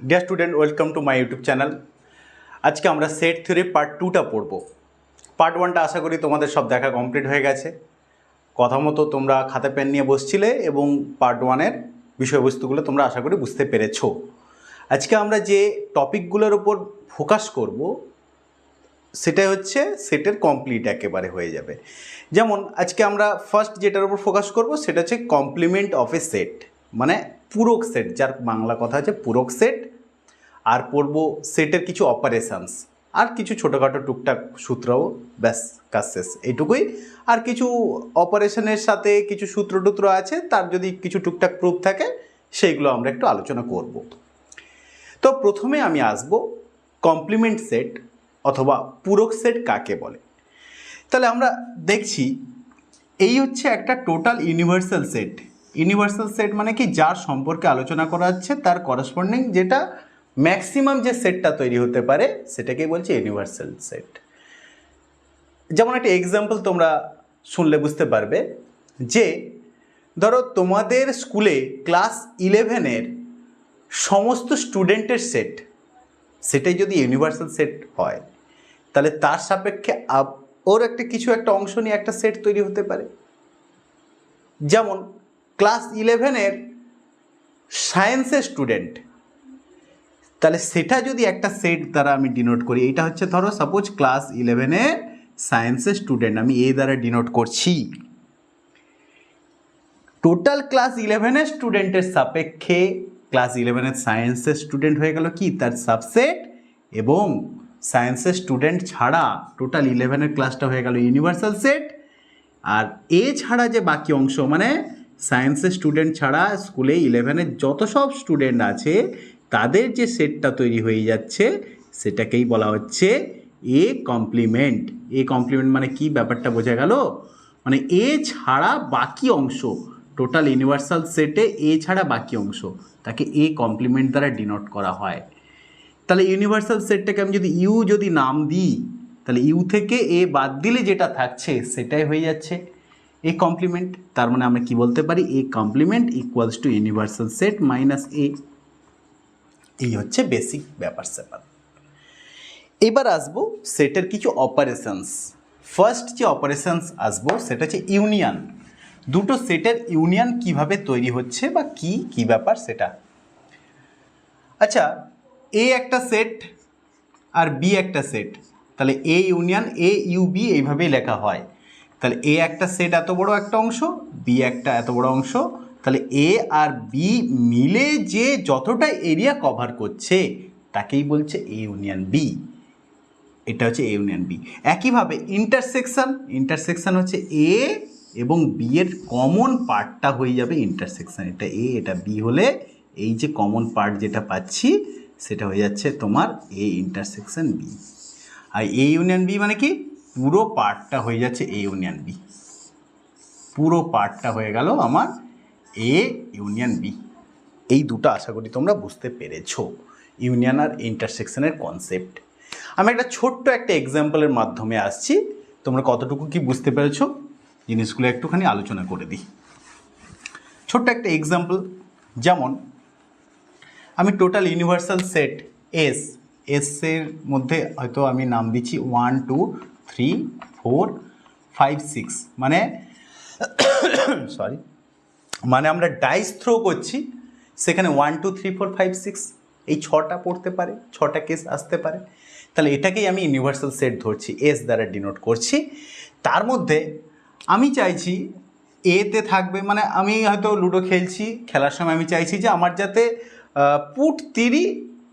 Dear student welcome to my YouTube channel আজকে আমরা set theory part টুটা পড়ব। পার্ট ওয়ানটা আশা করি তোমাদের সব দেখা কমপ্লিট হয়ে গেছে। কথা মতো তোমরা খাতা পেন নিয়ে বসছিলে এবং পার্ট ওয়ানের বিষয়বস্তুগুলো তোমরা আশা করি বুঝতে পেরেছ। আজকে আমরা যে টপিকগুলোর উপর ফোকাস করব, সেটাই হচ্ছে সেটের কমপ্লিট একেবারে হয়ে যাবে। যেমন আজকে আমরা ফার্স্ট যেটার উপর ফোকাস করব, সেটা হচ্ছে কমপ্লিমেন্ট অফ এ সেট মানে পূরক সেট যার বাংলা কথা হচ্ছে পূরক সেট আর পড়ব সেটের কিছু অপারেশানস আর কিছু ছোটোখাটো টুকটাক সূত্রও, ব্যাস, কাজ শেষ, এইটুকুই। আর কিছু অপারেশনের সাথে কিছু সূত্র টুত্র আছে, তার যদি কিছু টুকটাক প্রুফ থাকে, সেইগুলো আমরা একটু আলোচনা করব। তো প্রথমে আমি আসব কমপ্লিমেন্ট সেট অথবা পূরক সেট কাকে বলে। তাহলে আমরা দেখছি, এই হচ্ছে একটা total universal set universal set মানে কি? যার সম্পর্কে আলোচনা করা হচ্ছে তার করসপন্ডিং যেটা ম্যাক্সিমাম যে সেটটা তৈরি হতে পারে, সেটাকেই বলছে ইউনিভার্সাল সেট যেমন একটা এক্সাম্পল তোমরা শুনলে বুঝতে পারবে যে, ধরো তোমাদের স্কুলে ক্লাস ইলেভেনের সমস্ত স্টুডেন্টের সেট সেটাই যদি ইউনিভার্সাল সেট হয়, তাহলে তার সাপেক্ষে ওর একটা কিছু একটা অংশ নিয়ে একটা সেট তৈরি হতে পারে। যেমন ক্লাস ইলেভেনের সায়েন্সের স্টুডেন্ট। তাহলে সেটা যদি একটা সেট দ্বারা আমি ডিনোট করি এটা হচ্ছে ধরো সাপোজ ক্লাস ইলেভেনের সায়েন্সের স্টুডেন্ট, আমি এ দ্বারা ডিনোট করছি। টোটাল ক্লাস ইলেভেনের স্টুডেন্টের সাপেক্ষে ক্লাস ইলেভেনের সায়েন্সের স্টুডেন্ট হয়ে গেল কি? তার সাবসেট এবং সায়েন্সের স্টুডেন্ট ছাড়া টোটাল ইলেভেনের ক্লাসটা হয়ে গেল ইউনিভার্সাল সেট। আর এ ছাড়া যে বাকি অংশ মানে সায়েন্সের স্টুডেন্ট ছাড়া স্কুলে ইলেভেনের যত সব স্টুডেন্ট আছে, তাদের যে সেটটা তৈরি হয়ে যাচ্ছে, সেটাকেই বলা হচ্ছে এ কমপ্লিমেন্ট এ কমপ্লিমেন্ট মানে কি ব্যাপারটা বোঝা গেল? মানে এ ছাড়া বাকি অংশ টোটাল ইউনিভার্সাল সেটে এ ছাড়া বাকি অংশ, তাকে এ কমপ্লিমেন্ট দ্বারা ডিনোট করা হয়। তাহলে ইউনিভার্সাল সেটটাকে আমি যদি ইউ যদি নাম দিই, তাহলে ইউ থেকে এ বাদ দিলে যেটা থাকছে, সেটাই হয়ে যাচ্ছে। এ কমপ্লিমেন্ট তার মানে আমরা কি বলতে পারি? A complement equals to universal set minus A এই হচ্ছে বেসিক ব্যাপার স্যাপার। এবার আসব সেটের কিছু অপারেশনস ফার্স্ট যে অপারেশনস আসব, সেটা হচ্ছে ইউনিয়ন দুটো সেটের ইউনিয়ন কীভাবে তৈরি হচ্ছে বা কি কি ব্যাপার সেটা? আচ্ছা এ একটা সেট আর বি একটা সেট তাহলে A union A U B এইভাবেই লেখা হয়। তাহলে এ একটা সেট এত বড় একটা অংশ বি একটা এত বড় অংশ। তাহলে এ আর বি মিলে যে যতটা এরিয়া কভার করছে, তাকেই বলছে এ ইউনিয়ন বি এটা হচ্ছে এ ইউনিয়ন বি একইভাবে ইন্টারসেকশন ইন্টারসেকশন হচ্ছে এ এবং বি এর কমন পার্টটা হয়ে যাবে ইন্টারসেকশন এটা এ এটা বি হলে এই যে কমন পার্ট যেটা পাচ্ছি, সেটা হয়ে যাচ্ছে তোমার এ ইন্টারসেকশন বি আর এ ইউনিয়ন বি মানে কি? পুরো পার্টটা হয়ে যাচ্ছে এ ইউনিয়ন বি পুরো পার্টটা হয়ে গেল আমার এ ইউনিয়ন বি এই দুটো আশা করি তোমরা বুঝতে পেরেছ, ইউনিয়ন আর ইন্টারসেকশনের কনসেপ্ট আমি একটা ছোট্ট একটা এক্সাম্পলের মাধ্যমে আসছি। তোমরা কতটুকু কি বুঝতে পেরেছ? জিনিসগুলো একটুখানি আলোচনা করে দিই। ছোট্ট একটা এক্সাম্পল যেমন আমি টোটাল ইউনিভার্সাল সেট এস এসের মধ্যে হয়তো আমি নাম দিচ্ছি one two three four five six মানে সরি মানে আমরা ডাইস থ্রো করছি, সেখানে one two three four five six এই ছটা পড়তে পারে, ছটা কেস আসতে পারে। তাহলে এটাকেই আমি ইউনিভার্সাল সেট ধরছি এস দ্বারা ডিনোট করছি। তার মধ্যে আমি চাইছি এতে থাকবে মানে আমি হয়তো লুডো খেলছি, খেলার সময় আমি চাইছি যে আমার যাতে পুট তিরি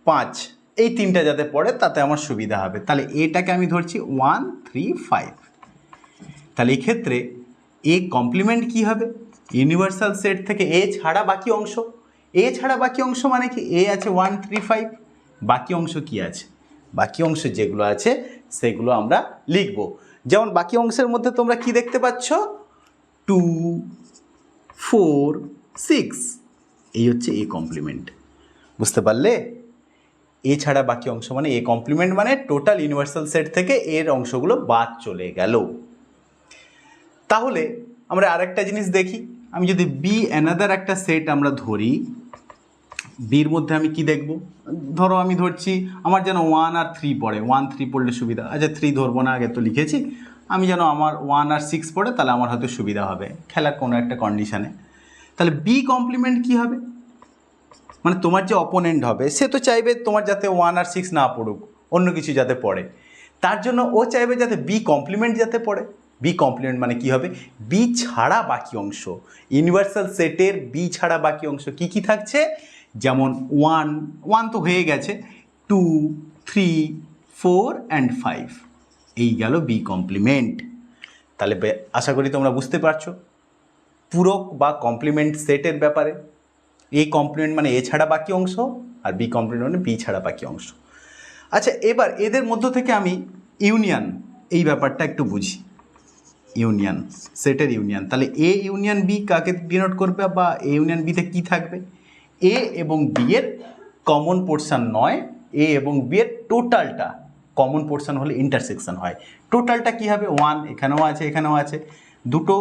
পাঁচ এই তিনটা যাতে পড়ে, তাতে আমার সুবিধা হবে। তাহলে এটাকে আমি ধরছি ওয়ান থ্রি ফাইভ তাহলে এক্ষেত্রে এ কমপ্লিমেন্ট কি হবে? ইউনিভার্সাল সেট থেকে এ ছাড়া বাকি অংশ। এ ছাড়া বাকি অংশ মানে কি? এ আছে ওয়ান থ্রি ফাইভ বাকি অংশ কি আছে? বাকি অংশ যেগুলো আছে, সেগুলো আমরা লিখব। যেমন বাকি অংশের মধ্যে তোমরা কি দেখতে পাচ্ছ? টু ফোর সিক্স এই হচ্ছে এ কমপ্লিমেন্ট বুঝতে পারলে? এ ছাড়া বাকি অংশ মানে এ কমপ্লিমেন্ট মানে টোটাল ইউনিভার্সাল সেট থেকে এর অংশগুলো বাদ চলে গেল। তাহলে আমরা আরেকটা জিনিস দেখি। আমি যদি বি অ্যানাদার একটা সেট আমরা ধরি বির মধ্যে আমি কি দেখব? ধরো আমি ধরছি, আমার যেন ওয়ান আর থ্রি পড়ে। ওয়ান থ্রি পড়লে সুবিধা আচ্ছা থ্রি ধরবো না, আগে তো লিখেছি। আমি যেন আমার ওয়ান আর সিক্স পড়ে, তাহলে আমার হয়তো সুবিধা হবে। খেলার কোনো একটা কন্ডিশানে তাহলে বি কমপ্লিমেন্ট কি হবে? মানে তোমার যে অপোনেন্ট হবে, সে তো চাইবে তোমার যাতে ওয়ান আর সিক্স না পড়ুক, অন্য কিছু যাতে পড়ে। তার জন্য ও চাইবে যাতে বি কমপ্লিমেন্ট যাতে পড়ে। বি কমপ্লিমেন্ট মানে কি হবে? বি ছাড়া বাকি অংশ। ইউনিভার্সাল সেটের বি ছাড়া বাকি অংশ কি কি থাকছে? যেমন ওয়ান ওয়ান তো হয়ে গেছে। Two three four and five এই গেল বি কমপ্লিমেন্ট তাহলে আশা করি তোমরা বুঝতে পারছ। পূরক বা কমপ্লিমেন্ট সেটের ব্যাপারে। এ কমপ্লিমেন্ট মানে এ ছাড়া বাকি অংশ আর বি কমপ্লিমেন্ট মানে বি ছাড়া বাকি অংশ। আচ্ছা এবার এদের মধ্য থেকে আমি ইউনিয়ন এই ব্যাপারটা একটু বুঝি। ইউনিয়ন সেটের ইউনিয়ন তাহলে এ ইউনিয়ন বি কাকে ডিনোট করবে বা এ ইউনিয়ন বিতে কী থাকবে? এ এবং বি এর কমন পোর্শন নয় এ এবং বি এর টোটালটা কমন পোর্শন হলে ইন্টারসেকশন হয়। টোটালটা কি হবে? ওয়ান এখানেও আছে এখানেও আছে। দুটো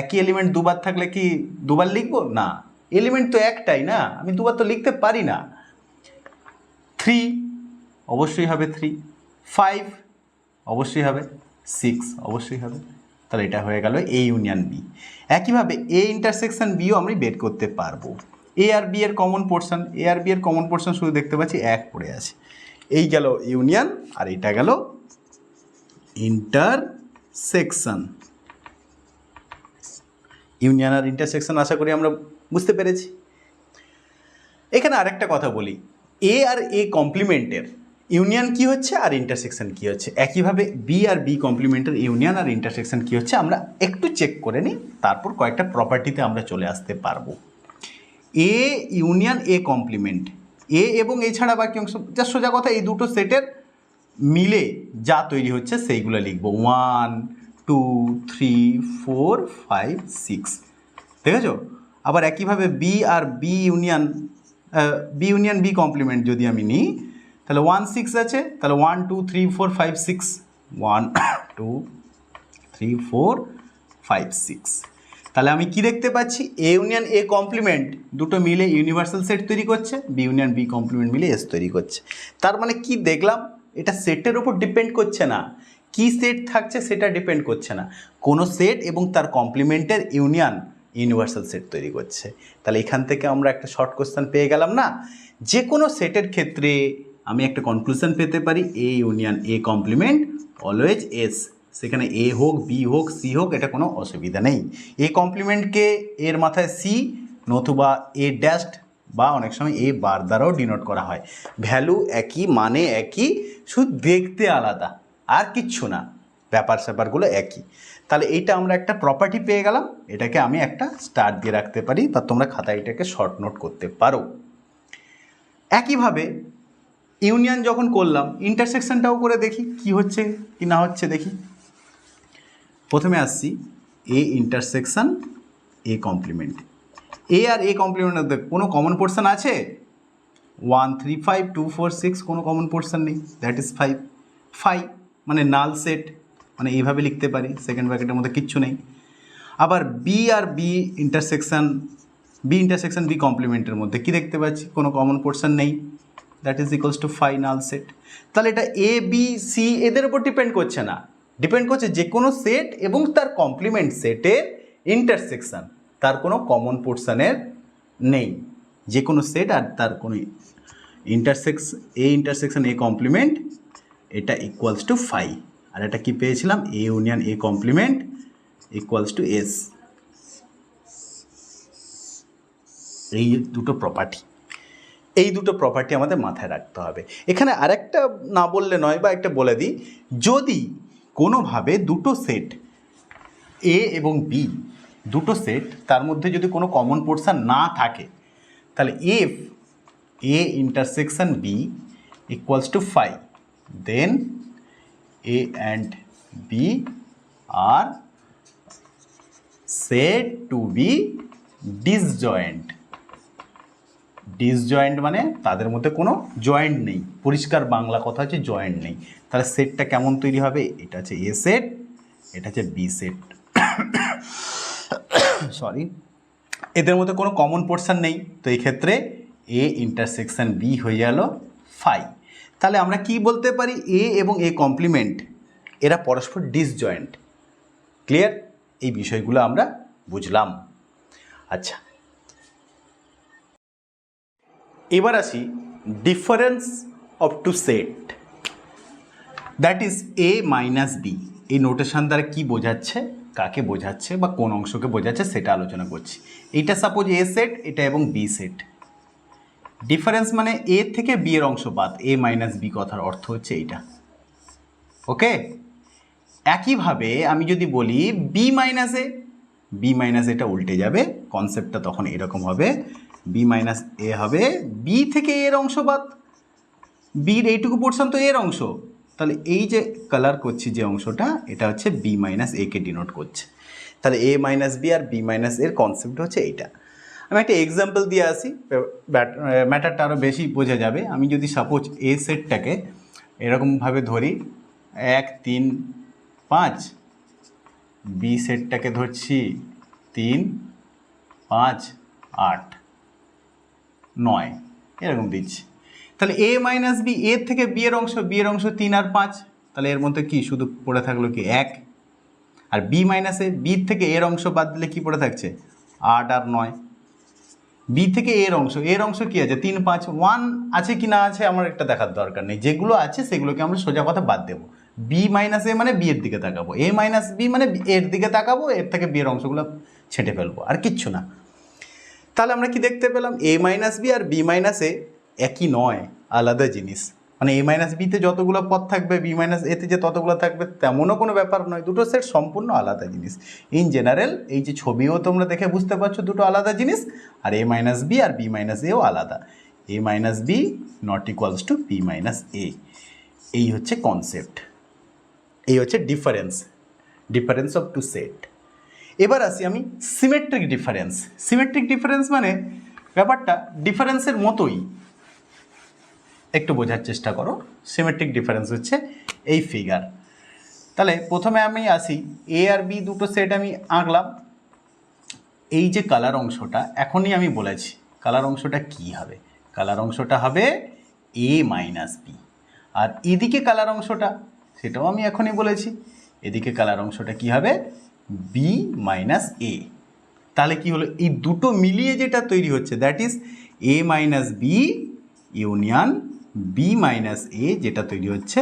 একই এলিমেন্ট দুবার থাকলে কি দুবার লিখব? না। এলিমেন্ট তো একটাই না, আমি দুবার তো লিখতে পারি না। থ্রি অবশ্যই হবে থ্রি ফাইভ অবশ্যই হবে সিক্স অবশ্যই হবে। তাহলে এটা হয়ে গেল এ ইউনিয়ন বি একইভাবে এ ইন্টারসেকশন বিও আমি বের করতে পারব। এ আর বি এর কমন পোর্শন এ আর বি এর কমন পোর্শন শুধু দেখতে পাচ্ছি এক পড়ে আছে। এই গেল ইউনিয়ন আর এটা গেল ইন্টারসেকশন ইউনিয়ন আর ইন্টারসেকশন আশা করি আমরা বুঝতে পেরেছি। এখানে আরেকটা কথা বলি। এ আর এ কমপ্লিমেন্টের ইউনিয়ন কি হচ্ছে আর ইন্টারসেকশন কি হচ্ছে? একইভাবে বি আর বি কমপ্লিমেন্টের ইউনিয়ন আর ইন্টারসেকশন কি হচ্ছে আমরা একটু চেক করে নিই, তারপর কয়েকটা প্রপার্টিতে আমরা চলে আসতে পারব। এ ইউনিয়ন এ কমপ্লিমেন্ট এ এবং এছাড়া বাকি অংশ, যা সোজা কথা, এই দুটো সেটের মিলে যা তৈরি হচ্ছে সেইগুলো লিখব। One two three four five six দেখেছ? আবার একইভাবে বি আর B union B union B complement যদি আমি নিই, তাহলে ওয়ান সিক্স আছে, তাহলে one two three four five six one two three four five six তাহলে আমি কি দেখতে পাচ্ছি? এ ইউনিয়ন এ কমপ্লিমেন্ট দুটো মিলে ইউনিভার্সাল সেট তৈরি করছে বি ইউনিয়ন বি কমপ্লিমেন্ট মিলে এস তৈরি করছে। তার মানে কি দেখলাম? এটা সেটের উপর ডিপেন্ড করছে না। কি সেট থাকছে সেটা ডিপেন্ড করছে না। কোনো সেট এবং তার কমপ্লিমেন্টের ইউনিয়ন ইউনিভার্সাল সেট তৈরি করছে। তাহলে এখান থেকে আমরা একটা শর্ট কোশ্চেন পেয়ে গেলাম না? যে কোনো সেটের ক্ষেত্রে আমি একটা কনক্লুশন পেতে পারি A union A complement always S সেখানে এ হোক বি হোক সি হোক, এটা কোনো অসুবিধা নেই। এ কমপ্লিমেন্টকে এর মাথায় সি নতুবা এ ড্যাস্ট বা অনেক সময় এ বার দ্বারাও ডিনোট করা হয়। ভ্যালু একই মানে একই, শুধু দেখতে আলাদা, আর কিচ্ছু না। ব্যাপার স্যাপারগুলো একই। তাহলে এইটা আমরা একটা প্রপার্টি পেয়ে গেলাম। এটাকে আমি একটা স্টার দিয়ে রাখতে পারি বা তোমরা খাতায় এটাকে শর্ট নোট করতে পারো। একইভাবে ইউনিয়ন যখন করলাম ইন্টারসেকশনটাও করে দেখি কি হচ্ছে কি না হচ্ছে দেখি। প্রথমে আসছি A intersection A complement A আর এ কমপ্লিমেন্টের মধ্যে কোনো কমন পোর্শন আছে? One three five two four six কোনো কমন পোর্শন নেই। দ্যাট ইজ ফাইভ ফাইভ মানে নাল সেট মানে এইভাবে লিখতে পারি সেকেন্ড ব্র্যাকেটের মধ্যে কিচ্ছু নেই। আবার বি আর B intersection B intersection B কমপ্লিমেন্টের মধ্যে কি দেখতে পাচ্ছি? কোনো কমন পোর্শন নেই। That is equals to five null set তাহলে এটা এ বি সি এদের উপর ডিপেন্ড করছে না। ডিপেন্ড করছে যে কোনো সেট এবং তার কমপ্লিমেন্ট সেটের ইন্টারসেকশন তার কোনো কমন পোর্শনের নেই। যে কোনো সেট আর তার কোনো intersex A intersection A complement এটা ইকুয়ালস টু ফাইভ আর এটা কি পেয়েছিলাম? A union A complement equals to S এই দুটো প্রপার্টি এই দুটো প্রপার্টি আমাদের মাথায় রাখতে হবে। এখানে আরেকটা না বললে নয় বা একটা বলে দিই। যদি কোনোভাবে দুটো সেট এ এবং বি দুটো সেট তার মধ্যে যদি কোনো কমন পোর্শন না থাকে, তাহলে if A intersection B equals to five then A and B R said to be disjoint. Disjoint মানে তাদের মধ্যে কোনো জয়েন্ট নেই। পরিষ্কার বাংলা কথা হচ্ছে জয়েন্ট নেই। তাহলে সেটটা কেমন তৈরি হবে? এটা হচ্ছে এ সেট এটা হচ্ছে বি সেট সরি এদের মধ্যে কোনো কমন পোর্শন নেই। তো এই ক্ষেত্রে এ ইন্টারসেকশন বি হয়ে গেল ফাই তাহলে আমরা কি বলতে পারি? এ এবং এ কমপ্লিমেন্ট এরা পরস্পর ডিসজয়েন্ট ক্লিয়ার এই বিষয়গুলো আমরা বুঝলাম। আচ্ছা। এবার আসি difference of two set that is A minus B এই নোটেশন দ্বারা কী বোঝাচ্ছে? কাকে বোঝাচ্ছে বা কোন অংশকে বোঝাচ্ছে সেটা আলোচনা করছি। এইটা সাপোজ এ সেট এটা এবং বি সেট ডিফারেন্স মানে এ থেকে বি এর অংশ বাদ। এ মাইনাস বি কথার অর্থ হচ্ছে এইটা। ওকে একইভাবে আমি যদি বলি B minus A B minus এটা উল্টে যাবে। কনসেপ্টটা তখন এরকম হবে। বি মাইনাস এ হবে বি থেকে এর অংশ বাদ। বির এইটুকু পোর্শন তো এর অংশ। তাহলে এই যে কালার করছি যে অংশটা, এটা হচ্ছে বি মাইনাস একে ডিনোট করছে। তাহলে এ মাইনাস বি আর বি মাইনাস এর কনসেপ্ট হচ্ছে এইটা। আমি একটা এক্সাম্পল দিয়ে আসি ম্যাটারটা আরও বেশি বোঝা যাবে। আমি যদি সাপোজ এ সেটটাকে এরকমভাবে ধরি, এক, তিন, পাঁচ বি সেটটাকে ধরছি, তিন, পাঁচ, আট, নয়, এরকম দিচ্ছি। তাহলে এ মাইনাস বি এর থেকে বি এর অংশ বি এর অংশ তিন আর পাঁচ, তাহলে এর মধ্যে কি? শুধু পড়ে থাকল কি? এক। আর বি মাইনাসে বি থেকে এর অংশ বাদ দিলে কি পড়ে থাকছে? আট আর নয়। বি থেকে এর অংশ এর অংশ কি আছে? তিন, পাঁচ ওয়ান আছে কি না আছে? আমার একটা দেখার দরকার নেই। যেগুলো আছে সেগুলোকে আমরা সোজা কথা বাদ দেবো। বি মাইনাস এ মানে বি এর দিকে তাকাবো। এ মাইনাস বি মানে এর দিকে তাকাবো, এর থেকে বি এর অংশগুলো ছেঁটে ফেলব। আর কিচ্ছু না। তাহলে আমরা কি দেখতে পেলাম? এ মাইনাস বি আর বি মাইনাস এ একই নয়, আলাদা জিনিস। মানে এ মাইনাস বিতে যতগুলো পদ থাকবে বি মাইনাস এতে যে ততগুলো থাকবে, তেমনও কোনো ব্যাপার নয়। দুটো সেট সম্পূর্ণ আলাদা জিনিস। ইন জেনারেল এই যে ছবিও তোমরা দেখে বুঝতে পারছ, দুটো আলাদা জিনিস। আর এ মাইনাস বি আর বি মাইনাস এও আলাদা। A minus B not equals to B minus A এই হচ্ছে কনসেপ্ট এই হচ্ছে difference difference of two set এবার আসি আমি সিমেট্রিক ডিফারেন্স সিমেট্রিক ডিফারেন্স মানে ব্যাপারটা ডিফারেন্সের মতোই। একটু বোঝার চেষ্টা করো। সিমেট্রিক ডিফারেন্স হচ্ছে এই ফিগার তাহলে প্রথমে আমি আসি এ আর বি দুটো সেট আমি আঁকলাম। এই যে কালার অংশটা, এখনই আমি বলেছি কালার অংশটা কি হবে? কালার অংশটা হবে এ মাইনাস বি আর এদিকে কালার অংশটা, সেটাও আমি এখনই বলেছি, এদিকে কালার অংশটা কি হবে? বি মাইনাস এ তাহলে কি হলো? এই দুটো মিলিয়ে যেটা তৈরি হচ্ছে that is A minus B union B minus A যেটা তৈরি হচ্ছে,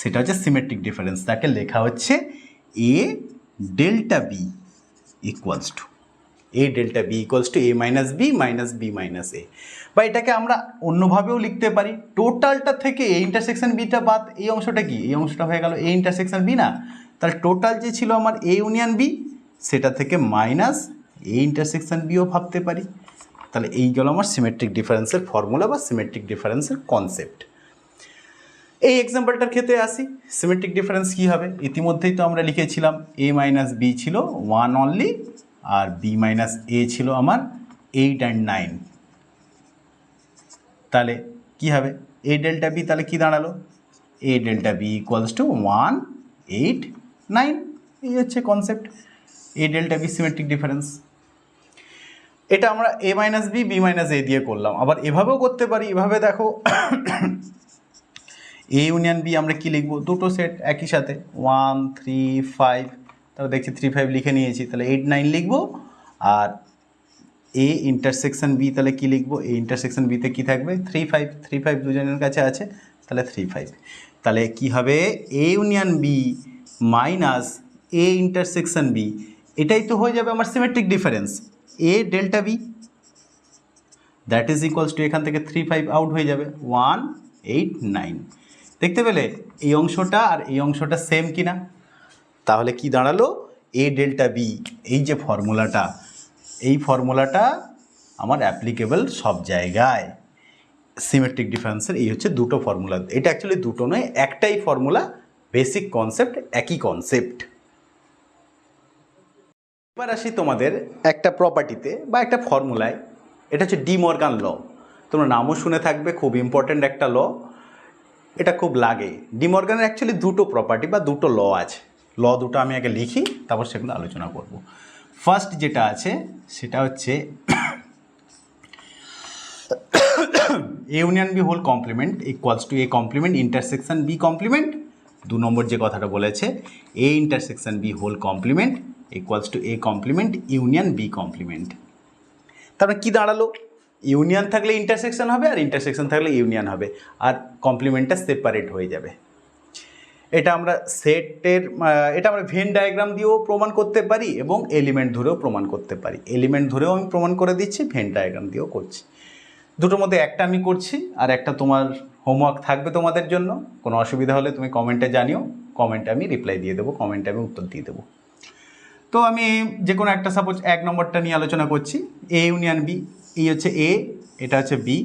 সেটা হচ্ছে সিমেট্রিক ডিফারেন্স তাকে লেখা হচ্ছে A delta B equals to A delta B equals to A minus B minus B minus A বা এটাকে আমরা অন্যভাবেও লিখতে পারি। টোটালটা থেকে এ ইন্টারসেকশন বিটা বাদ, এই অংশটা কি? এই অংশটা হয়ে গেল এ ইন্টারসেকশন বি না? তাহলে টোটাল যে ছিল আমার এ ইউনিয়ন বি সেটা থেকে মাইনাস এ ইন্টারসেকশন বিও ভাবতে পারি। তাহলে এই গেল আমার সিমেট্রিক ডিফারেন্সের ফর্মুলা বা সিমেট্রিক ডিফারেন্সের কনসেপ্ট এই এক্সাম্পলটার ক্ষেত্রে আসি। সিমেট্রিক ডিফারেন্স কী হবে? ইতিমধ্যেই তো আমরা লিখেছিলাম এ মাইনাস বি ছিল ওয়ান অনলি আর বি মাইনাস এ ছিল আমার এইট অ্যান্ড নাইন তাহলে কী হবে? এ ডেল্টা বি তাহলে কী দাঁড়াল? A delta B equals to one eight nine এই হচ্ছে concept A delta B symmetric difference এটা আমরা A minus B B minus A দিয়ে করলাম। আবার এভাবেও করতে পারি, এভাবে দেখো। এ ইউনিয়ন বি আমরা কি লিখব? দুটো সেট একই সাথে। ওয়ান থ্রি ফাইভ তারপর দেখছি থ্রি ফাইভ লিখে নিয়েছি। তাহলে এইট নাইন লিখব। আর এ ইন্টারসেকশন বি তাহলে কি লিখব? এ ইন্টারসেকশন বিতে কি থাকবে? থ্রি ফাইভ থ্রি ফাইভ দুজনের কাছে আছে। তাহলে থ্রি ফাইভ তাহলে কী হবে? A union B minus A intersection B এটাই তো হয়ে যাবে আমার symmetric difference A delta B that is equals to এখান থেকে থ্রি ফাইভ আউট হয়ে যাবে ওয়ান এইট নাইন দেখতে পেলে এই অংশটা আর এই অংশটা সেম কিনা? তাহলে কি দাঁড়াল? এ ডেল্টা বি এই যে ফর্মুলাটা এই ফর্মুলাটা আমার অ্যাপ্লিকেবল সব জায়গায়। সিমেট্রিক ডিফারেন্সের এই হচ্ছে দুটো ফর্মুলা এটা অ্যাকচুয়ালি দুটো নয়, একটাই ফর্মুলা বেসিক কনসেপ্ট একই কনসেপ্ট এবার আসি তোমাদের একটা প্রপার্টিতে বা একটা ফর্মুলায় এটা হচ্ছে ডিমর্গান ল তোমরা নামও শুনে থাকবে, খুব ইম্পর্ট্যান্ট একটা ল এটা খুব লাগে। ডিমর্গানের অ্যাকচুয়ালি দুটো প্রপার্টি বা দুটো ল আছে। ল দুটো আমি আগে লিখি, তারপর সেগুলো আলোচনা করব। ফার্স্ট যেটা আছে, সেটা হচ্ছে union B whole complement equals to A complement intersection B complement দু নম্বর যে কথাটা বলেছে A intersection B whole complement equals to A complement union B complement তারপরে কি দাঁড়াল? ইউনিয়ন থাকলে ইন্টারসেকশন হবে আর ইন্টারসেকশন থাকলে ইউনিয়ন হবে। আর কমপ্লিমেন্টটা সেপারেট হয়ে যাবে। এটা আমরা সেটের এটা আমরা ভেন ডায়াগ্রাম দিয়েও প্রমাণ করতে পারি এবং এলিমেন্ট ধরেও প্রমাণ করতে পারি। এলিমেন্ট ধরেও আমি প্রমাণ করে দিচ্ছি ভেন ডায়াগ্রাম দিয়েও করছি। দুটোর মধ্যে একটা আমি করছি আর একটা তোমার হোমওয়ার্ক থাকবে তোমাদের জন্য। কোনো অসুবিধা হলে তুমি কমেন্টে জানিও। কমেন্টে আমি রিপ্লাই দিয়ে দেবো কমেন্টে আমি উত্তর দিয়ে দেবো। তো আমি যে কোনো একটা সাপোজ এক নম্বরটা নিয়ে আলোচনা করছি এ ইউনিয়ন বি এই হচ্ছে এ এটা হচ্ছে বি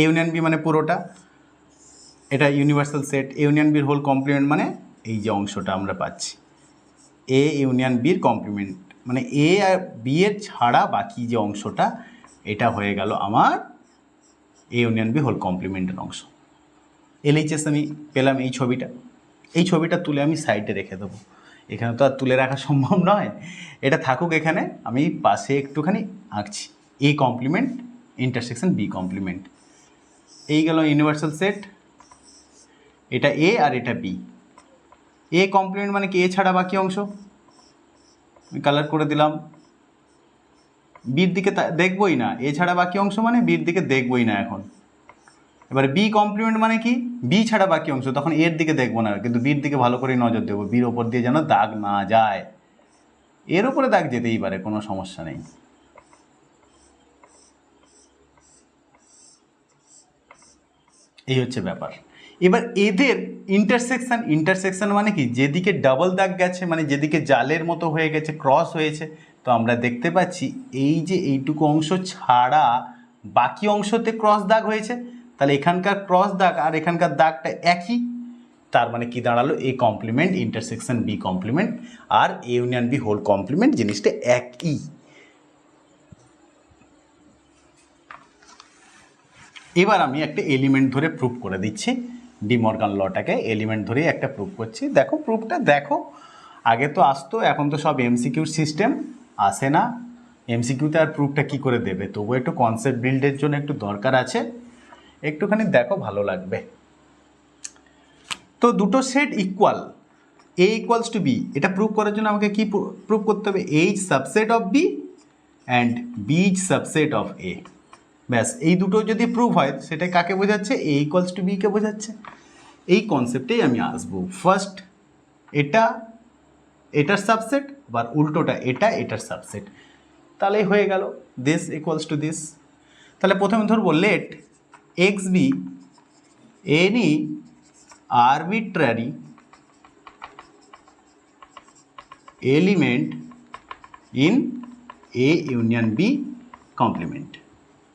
এ ইউনিয়ন বি মানে পুরোটা, এটা ইউনিভার্সাল সেট এ ইউনিয়ন বির হোল কমপ্লিমেন্ট মানে এই যে অংশটা আমরা পাচ্ছি। এ ইউনিয়ন বির কমপ্লিমেন্ট মানে এ আর বি এর ছাড়া বাকি যে অংশটা, এটা হয়ে গেল আমার এ ইউনিয়ন বি হোল কমপ্লিমেন্টের অংশ। এলএইচএস আমি পেলাম এই ছবিটা। এই ছবিটা তুলে আমি সাইডে রেখে দেবো। এখানে তো আর তুলে রাখা সম্ভব নয়। এটা থাকুক এখানে, আমি পাশে একটুখানি আঁকছি। A complement intersection B complement এই গেল ইউনিভার্সাল সেট এটা এ আর এটা বি এ কমপ্লিমেন্ট মানে কি? এ ছাড়া বাকি অংশ? আমি কালার করে দিলাম। বির দিকে দেখবই না। এ ছাড়া বাকি অংশ মানে বির দিকে দেখবই না এখন। এবারে বি কমপ্লিমেন্ট মানে কি? বি ছাড়া বাকি অংশ। তখন এর দিকে দেখব না, কিন্তু বির দিকে ভালো করে নজর দেবো। বির ওপর দিয়ে যেন দাগ না যায়। এর ওপরে দাগ যেতেই পারে, কোনো সমস্যা নেই। এই হচ্ছে ব্যাপার। এবার এদের ইন্টারসেকশান ইন্টারসেকশান মানে কি? যেদিকে ডাবল দাগ গেছে মানে যেদিকে জালের মতো হয়ে গেছে ক্রস হয়েছে, তো আমরা দেখতে পাচ্ছি এই যে এইটুকু অংশ ছাড়া বাকি অংশতে ক্রস দাগ হয়েছে তাহলে এখানকার ক্রস দাগ আর এখানকার দাগটা একই। তার মানে কি দাঁড়াল? A complement intersection B complement R A union B whole complement জিনিসটা একই। এবার আমি একটা এলিমেন্ট ধরে প্রুফ করে দিচ্ছি। ডিমর্গান লটাকে এলিমেন্ট ধরেই একটা প্রুফ করছি। দেখো প্রুফটা দেখো। আগে তো আসতো, এখন তো সব এমসিকিউর সিস্টেম আসে না। এমসিকিউতে আর প্রুফটা কি করে দেবে? তবু একটু কনসেপ্ট বিল্ডের জন্য একটু দরকার আছে। একটুখানি দেখো, ভালো লাগবে। তো দুটো set equal A equals to B এটা প্রুভ করার জন্য আমাকে কি প্রুভ করতে হবে? H subset of B and B subset of A ব্যাস, এই দুটো যদি প্রুভ হয়, সেটা কাকে বোঝাচ্ছে? এ ইকুয়ালস টু বিকে বোঝাচ্ছে। এই কনসেপ্টেই আমি আসব। ফার্স্ট এটা, এটার সাবসেট বা উল্টোটা, এটা, এটার সাবসেট তাহলে হয়ে গেল। দিস ইকুয়ালস টু দিস তাহলে প্রথমে ধরবো let X be any arbitrary element in A union B complement.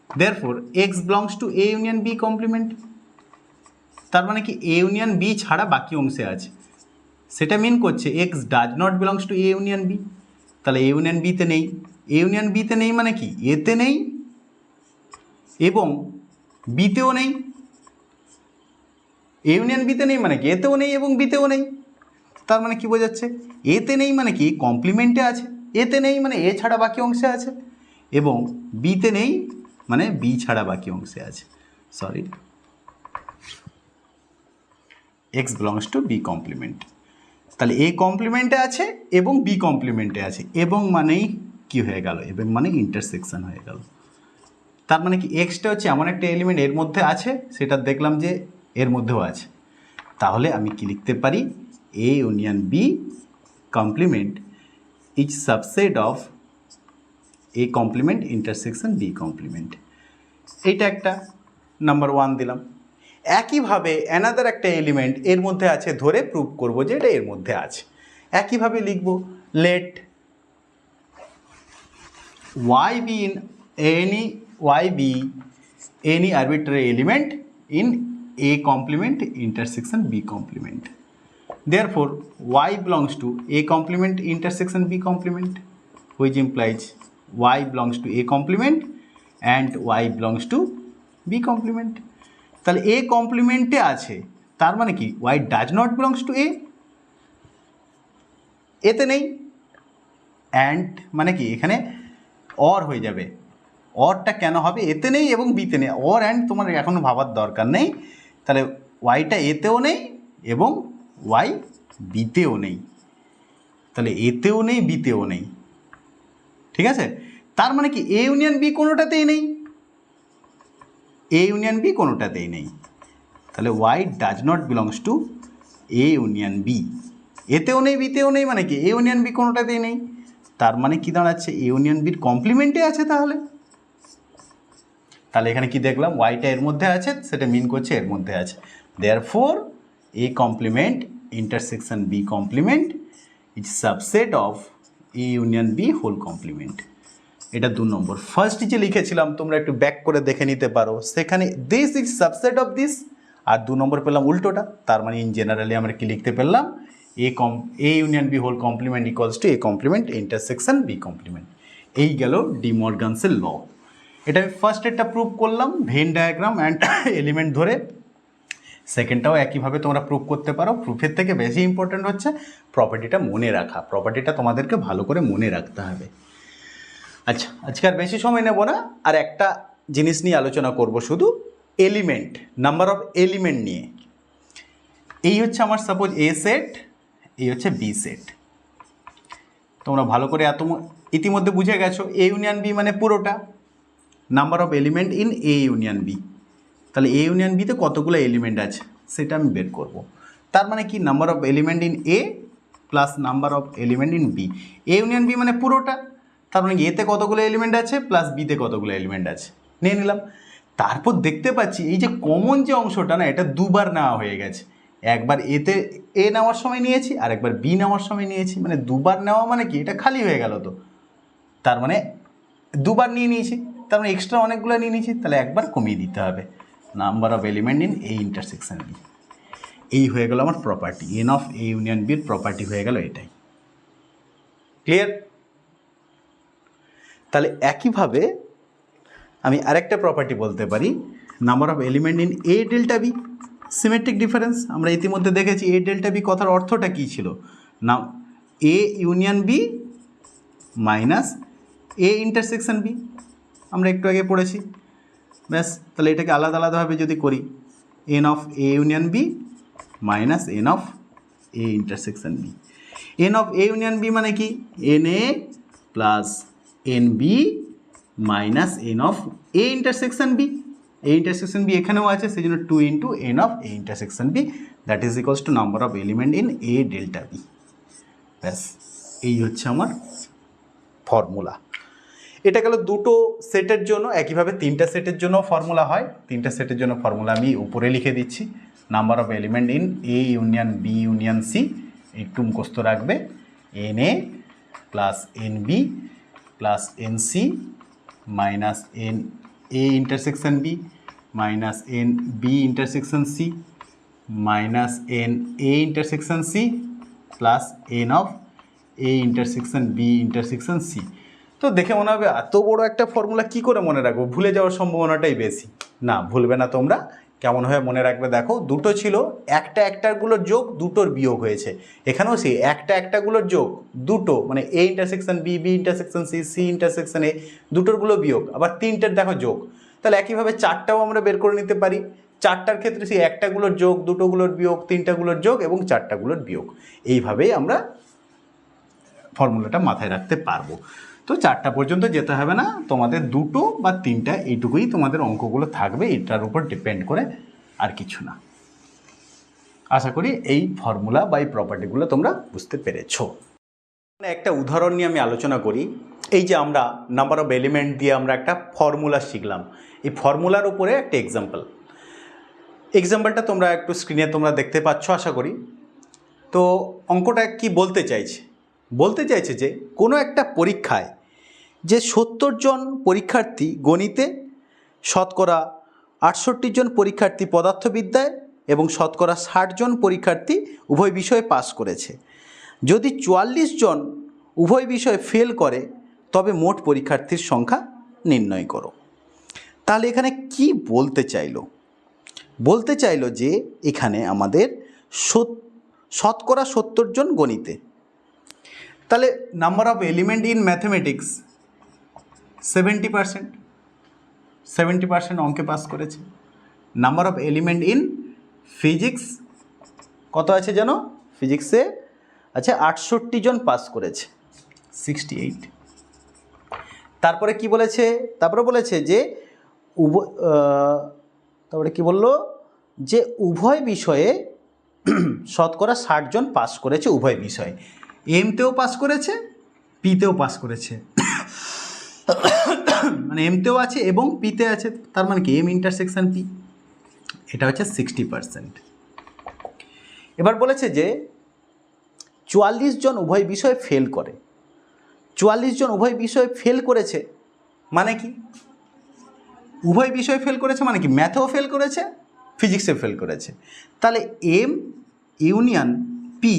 Therefore, X belongs to A union B complement. তার মানে কি এ ইউনিয়ন বি ছাড়া বাকি অংশে আছে সেটা মিন করছে X does not belongs to A union B তাহলে এ ইউনিয়ন বিতে নেই এ ইউনিয়ন বিতে নেই মানে কি এতে নেই এবং বিতেও নেই। ইউনিয়ন বিতে নেই মানে কি? এতেও নেই এবং বিতেও নেই। তার মানে কি বোঝাচ্ছে? এতে নেই মানে কি? কমপ্লিমেন্টে আছে। এতে নেই মানে এ ছাড়া বাকি অংশে আছে। এবং বিতে নেই মানে বি ছাড়া বাকি অংশে আছে। Sorry x belongs to B complement তাহলে এ কমপ্লিমেন্টে আছে এবং বি কমপ্লিমেন্টে আছে। এবং মানেই কি হয়ে গেল? এবং মানে ইন্টারসেকশন হয়ে গেল। তার মানে কি এক্সটা হচ্ছে এমন একটা এলিমেন্ট এর মধ্যে আছে, সেটা দেখলাম যে এর মধ্যেও আছে। তাহলে আমি কি লিখতে পারি? A union B complement is subset of A complement intersection B complement এটা একটা নাম্বার ওয়ান দিলাম। একইভাবে অ্যানাদার একটা এলিমেন্ট এর মধ্যে আছে, ধরে প্রুভ করব যে এটা এর মধ্যে আছে। একইভাবে লিখব let y be in any y be any arbitrary element in a complement intersection b complement therefore y belongs to a complement intersection b complement which implies y belongs to a complement and y belongs to b complement তাহলে a কমপ্লিমেন্টে আছে তার মানে কি y does not belongs to a এতে নেই and মানে কি এখানে অর হয়ে যাবে অরটা কেন হবে? এতে নেই এবং বিতে নেই। অর অ্যান্ড তোমার এখনও ভাবার দরকার নেই। তাহলে ওয়াইটা এতেও নেই এবং ওয়াই বিতেও নেই। তাহলে এতেও নেই, বিতেও নেই। ঠিক আছে? তার মানে কি? এ ইউনিয়ন বি কোনোটাতেই নেই। এ ইউনিয়ন বি কোনোটাতেই নেই। তাহলে y does not belongs to A union B এতেও নেই, বিতেও নেই মানে কি? এ ইউনিয়ন বি কোনোটাতেই নেই। তার মানে কি দাঁড়াচ্ছে? এ ইউনিয়ন বির কমপ্লিমেন্টে আছে তাহলে। তাহলে এখানে কি দেখলাম? ওয়াইটা এর মধ্যে আছে, সেটা মিন করছে এর মধ্যে আছে। Therefore A complement intersection B complement is subset of A union B whole complement এটা দু নম্বর। ফার্স্ট যে লিখেছিলাম, তোমরা একটু ব্যাক করে দেখে নিতে পারো। সেখানে this is subset of this আর দু নম্বর পেলাম উল্টোটা। তার মানে ইন জেনারেলি আমরা কি লিখতে পেলাম? A com A union B whole complement equals to A complement intersection B complement এই গেল ডিমর্গানসের ল এটা আমি ফার্স্ট একটা প্রুভ করলাম ভেন ডায়াগ্রাম অ্যান্ড এলিমেন্ট ধরে। সেকেন্ডটাও একইভাবে তোমরা প্রুভ করতে পারো। প্রুফের থেকে বেশি ইম্পর্ট্যান্ট হচ্ছে প্রপার্টিটা মনে রাখা। প্রপার্টিটা তোমাদেরকে ভালো করে মনে রাখতে হবে। আচ্ছা আজকে আর বেশি সময় নেব না। আর একটা জিনিস নিয়ে আলোচনা করব শুধু। এলিমেন্ট নাম্বার অফ এলিমেন্ট নিয়ে। এই হচ্ছে আমার সাপোজ এ সেট এই হচ্ছে বি সেট তোমরা ভালো করে এত ইতিমধ্যে বুঝে গেছো। এ ইউনিয়ন বি মানে পুরোটা। Number of element in A union B তাহলে এ ইউনিয়ন বিতে কতগুলো এলিমেন্ট আছে? সেটা আমি বের করব। তার মানে কি? Number of element in A plus number of element in B A union B মানে পুরোটা। তার মানে এতে কতগুলো এলিমেন্ট আছে প্লাস বিতে কতগুলো এলিমেন্ট আছে। নিয়ে নিলাম। তারপর দেখতে পাচ্ছি এই যে কমন যে অংশটা না, এটা দুবার নেওয়া হয়ে গেছে। একবার এতে এ নেওয়ার সময় নিয়েছি আর একবার বি নেওয়ার সময় নিয়েছি। মানে দুবার নেওয়া মানে কি? এটা খালি হয়ে গেল তো। তার মানে দুবার নিয়ে নিয়েছি। তার মানে এক্সট্রা অনেকগুলো নিয়ে নিয়েছি, তাহলে একবার কমিয়ে দিতে হবে। নাম্বার অফ এলিমেন্ট ইন এই ইন্টারসেকশন বি এই হয়ে গেল আমার property n of A union বির প্রপার্টি হয়ে গেল এটাই। ক্লিয়ার তাহলে একইভাবে আমি আরেকটা প্রপার্টি বলতে পারি number of element in A delta B symmetric difference আমরা ইতিমধ্যে দেখেছি এ ডেল্টা বি কথার অর্থটা কী ছিল? না A union B minus A intersection B আমরা একটু আগে পড়েছি। ব্যাস, তাহলে এটাকে আলাদা আলাদাভাবে যদি করি n of A union B minus n of A intersection B n of A union B মানে কি? N A plus n B minus n of A intersection B A intersection B এখানেও আছে সেই জন্য two into n of A intersection B that is equals to number of element in A delta B ব্যাস, এই হচ্ছে আমার formula এটা গেল দুটো সেটের জন্য, একইভাবে তিনটা সেটের জন্য ফর্মুলা হয়। তিনটা সেটের জন্য ফর্মুলা আমি উপরে লিখে দিচ্ছি। Number of element in A union B union C একটু মুখস্থ রাখবে। N A plus n B plus n C minus n A intersection B minus n B intersection C minus n A intersection C plus n of A intersection B intersection C তো দেখে মনে হবে এত বড় একটা formula কি করে মনে রাখব? ভুলে যাওয়ার সম্ভাবনাটাই বেশি। না, ভুলবে না তোমরা। কেমন হয়ে মনে রাখবে দেখো, দুটো ছিল, একটা একটাগুলোর যোগ, দুটোর বিয়োগ হয়েছে। এখানেও সেই একটা একটাগুলোর যোগ, দুটো মানে A intersection B B intersection C C intersection A দুটোরগুলো বিয়োগ। আবার তিনটের দেখো যোগ। তাহলে একইভাবে চারটাও আমরা বের করে নিতে পারি। চারটার ক্ষেত্রে সেই একটাগুলোর যোগ, দুটোগুলোর বিয়োগ, তিনটাগুলোর যোগ এবং চারটাগুলোর বিয়োগ। এইভাবেই আমরা ফর্মুলাটা মাথায় রাখতে পারব। তো চারটা পর্যন্ত যেতে হবে না। তোমাদের দুটো বা তিনটা এইটুকুই তোমাদের অঙ্কগুলো থাকবে, এটার উপর ডিপেন্ড করে আর কিছু না। আশা করি এই ফর্মুলা বা এই প্রপার্টিগুলো তোমরা বুঝতে পেরেছ। মানে একটা উদাহরণ নিয়ে আমি আলোচনা করি। এই যে আমরা নাম্বার অফ এলিমেন্ট দিয়ে আমরা একটা ফর্মুলা শিখলাম। এই ফর্মুলার উপরে একটা এক্সাম্পল এক্সাম্পলটা তোমরা একটু স্ক্রিনে তোমরা দেখতে পাচ্ছ, আশা করি। তো অঙ্কটা কি বলতে চাইছে? বলতে চাইছে যে কোনো একটা পরীক্ষায় যে সত্তর জন পরীক্ষার্থী গণিতে, শতকরা আটষট্টি জন পরীক্ষার্থী পদার্থবিদ্যায় এবং শতকরা ষাট জন পরীক্ষার্থী উভয় বিষয়ে পাস করেছে। যদি চুয়াল্লিশ জন উভয় বিষয়ে ফেল করে, তবে মোট পরীক্ষার্থীর সংখ্যা নির্ণয় করো। তাহলে এখানে কি বলতে চাইলো? বলতে চাইলো যে এখানে আমাদের শতকরা সত্তর জন গণিতে। তাহলে number of element in mathematics seventy percent seventy percent অঙ্কে পাস করেছে। Number of element in physics কত আছে জানো? ফিজিক্সে আছে আটষট্টি জন পাস করেছে সিক্সটি এইট তারপরে কি বলেছে? তারপরে বলেছে যে উভ তারপরে কি বলল? যে উভয় বিষয়ে শতকরা ষাট জন পাস করেছে উভয় বিষয়ে। এমতেও পাস করেছে পিতেও পাস করেছে। মানে এমতেও আছে এবং পিতে আছে, তার মানে কি? এম ইন্টারসেকশন পি এটা হচ্ছে সিক্সটি পার্সেন্ট এবার বলেছে যে, চুয়াল্লিশ জন উভয় বিষয়ে ফেল করে। চুয়াল্লিশ জন উভয় বিষয়ে ফেল করেছে মানে কি? উভয় বিষয়ে ফেল করেছে মানে কি? ম্যাথেও ফেল করেছে ফিজিক্সে ফেল করেছে। তাহলে M union P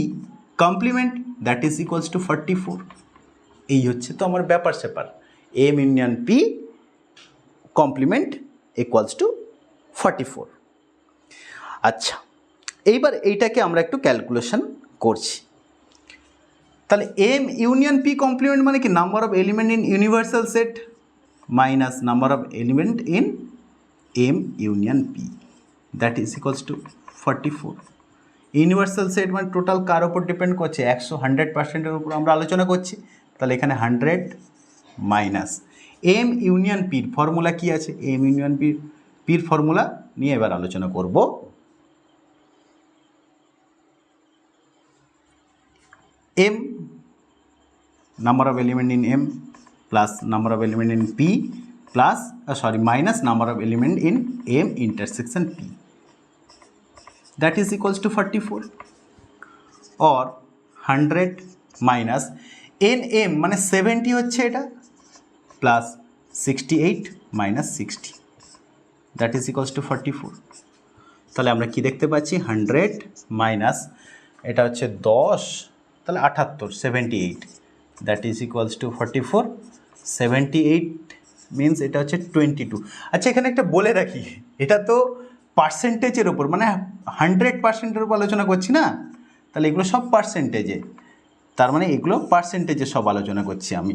complement that is equals to forty four এই হচ্ছে তো আমার ব্যাপার স্যাপার M union P complement equals to forty four আচ্ছা এইবার এইটাকে আমরা একটু ক্যালকুলেশন করছি। তাহলে এম ইউনিয়ন পি কমপ্লিমেন্ট মানে কি? Number of element in universal set minus number of element in M union P that is equals to forty four universal set মানে টোটাল কার ওপর ডিপেন্ড করছে? একশো হান্ড্রেড পার্সেন্টের উপর আমরা আলোচনা করছি। তাহলে এখানে হান্ড্রেড মাইনাস এম ইউনিয়ন পির ফর্মুলা কি আছে এম ইউনিয়ন পির পির ফর্মুলা নিয়ে এবার আলোচনা করব number of element in m plus number of element in p plus uh, sorry minus number of element in m intersection p that is equals to 44 or 100 minus nm মানে 70 হচ্ছে এটা plus sixty eight minus sixty that is equals to forty four তাহলে আমরা কি দেখতে পাচ্ছি? Hundred minus এটা হচ্ছে দশ, তাহলে আটাত্তর seventy eight that is equals to forty four seventy eight means এটা হচ্ছে টোয়েন্টি টু আচ্ছা এখানে একটা বলে রাখি, এটা তো পার্সেন্টেজের ওপর মানে হান্ড্রেড পার্সেন্টের উপর আলোচনা করছি না? তাহলে এগুলো সব পার্সেন্টেজে তার মানে এগুলো পার্সেন্টেজে সব আলোচনা করছি আমি।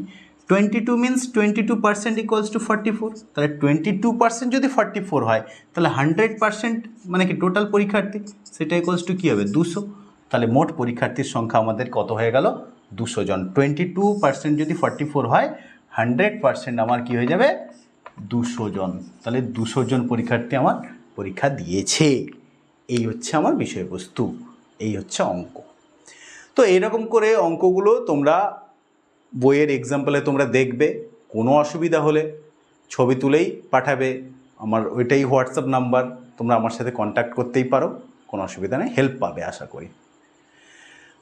Twenty two means twenty two percent equals to forty four তাহলে টোয়েন্টি টু পার্সেন্ট যদি ফর্টি ফোর হয়, তাহলে হান্ড্রেড পার্সেন্ট মানে কি টোটাল পরীক্ষার্থী? সেটা ইকুয়ালস টু কী হবে? দুশো। তাহলে মোট পরীক্ষার্থীর সংখ্যা আমাদের কত হয়ে গেল? দুশো জন। টোয়েন্টি টু পার্সেন্ট যদি ফর্টি ফোর হয় হান্ড্রেড পার্সেন্ট আমার কী হয়ে যাবে? দুশো জন। তাহলে দুশো জন পরীক্ষার্থী আমার পরীক্ষা দিয়েছে। এই হচ্ছে আমার বিষয়বস্তু। এই হচ্ছে অঙ্ক। তো এরকম করে অঙ্কগুলো তোমরা বইয়ের এক্সাম্পলে তোমরা দেখবে, কোনো অসুবিধা হলে ছবি তুলেই পাঠাবে। আমার ওইটাই হোয়াটসঅ্যাপ নাম্বার তোমরা আমার সাথে কন্ট্যাক্ট করতেই পারো, কোনো অসুবিধা নেই হেল্প পাবে আশা করি।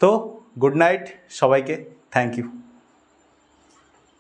তো গুড নাইট সবাইকে থ্যাংক ইউ